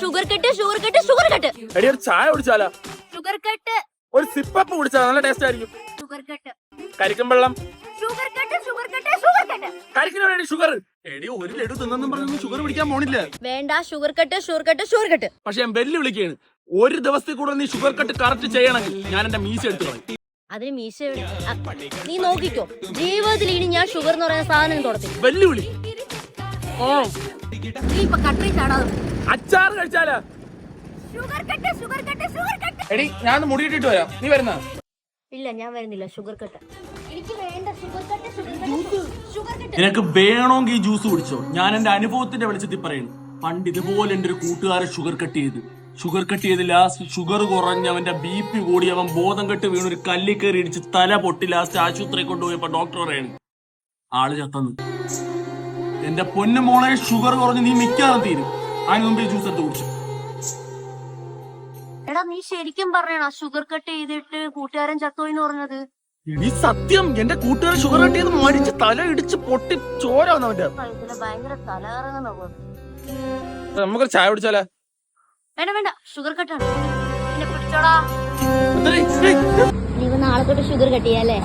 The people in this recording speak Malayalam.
Sugar cut sugar cut sugar cut എടി ഒരു ചായ കുടിച്ചാലോ? ഷുഗർ കട്ട് ഒരു സിപ്പപ്പ് കുടിച്ചാൽ നല്ല ടേസ്റ്റ് ആയിരിക്കും. ഷുഗർ കട്ട് കരിക്കും വെള്ളം. Sugar cut sugar cut sugar cut കരിക്കിന് വേണ്ടി ഷുഗർ എടി ഒരു ലഡു തിന്നെന്നും പറഞ്ഞു ഷുഗർ പിടിക്കാൻ പോണില്ല. വേണ്ട sugar cut sugar cut sugar cut പക്ഷെ ഞാൻ വെല്ലു വിളിക്കുകയാണ്. ഒരു ദിവസത്തിൽ കൂടെ നീ ഷുഗർ കട്ട് കറക്റ്റ് ചെയ്യണമെങ്കിൽ ഞാൻ എന്റെ മീശ എടുത്തു കളയും. അതിന് മീശ നീ നോക്കിക്കോ. ജീവിതത്തിൽ ഇനി ഞാൻ ഷുഗർ എന്ന് പറയുന്ന സാധനം തുടത്തി വെല്ലുവിളി ഓ അച്ചാർ കഴിച്ചാലോ? എടി ഞാൻ മുടിയിട്ടിട്ട് വരാം. നീ വരുന്ന? ഇല്ല ഞാൻ വരുന്നില്ല. ഷുഗർ കട്ട് നിനക്ക് വേണമെങ്കിൽ ഈ ജ്യൂസ് കുടിച്ചോ. ഞാൻ എന്റെ അനുഭവത്തിന്റെ വെളിച്ചത്തിൽ പറയുന്നു. പണ്ട് ഇതുപോലെ എന്റെ ഒരു കൂട്ടുകാരൻ ഷുഗർ കട്ട് ചെയ്ത്. ഷുഗർ കട്ട് ചെയ്ത് ലാസ്റ്റ് ഷുഗർ കുറഞ്ഞവന്റെ ബി പി കൂടി അവൻ ബോധം കെട്ട് വീണ് ഒരു കല്ലിൽ കയറി ഇടിച്ച് തല പൊട്ടി ലാസ്റ്റ് ആശുപത്രി കൊണ്ടുപോയപ്പോ ഡോക്ടർ പറയാണ് ആൾ ചത്തന്ന്. എന്റെ പൊന്നു മോളെ ഷുഗർ കുറഞ്ഞ് നീ മിക്കാതെ തീരും. അതിന് മുമ്പ് ജ്യൂസ് എടുത്ത് കുടിച്ചു. എടാ നീ ശരിക്കും പറയണ ഷുഗർ കട്ട് ചെയ്തിട്ട് കൂട്ടുകാരൻ ചത്തോയി എന്ന് പറഞ്ഞത്? നീ സത്യം. എന്റെ കൂട്ടുകാരൻ ഷുഗർ കട്ട് ചെയ്ത് മരിച്ച് തല ഇടിച്ച് പൊട്ടി ചോര വന്നവന്റെ ഭയങ്കര തലകറങ്ങുന്ന പോലെ നമുക്കൊരു ചായ കുടിച്ചാലേ? വേണ്ട വേണ്ട. ഷുഗർ കട്ടാണ് പിന്നെ. നീ നാളെ തൊട്ട് ഷുഗർ കട്ട് ചെയ്യാല്ലേ?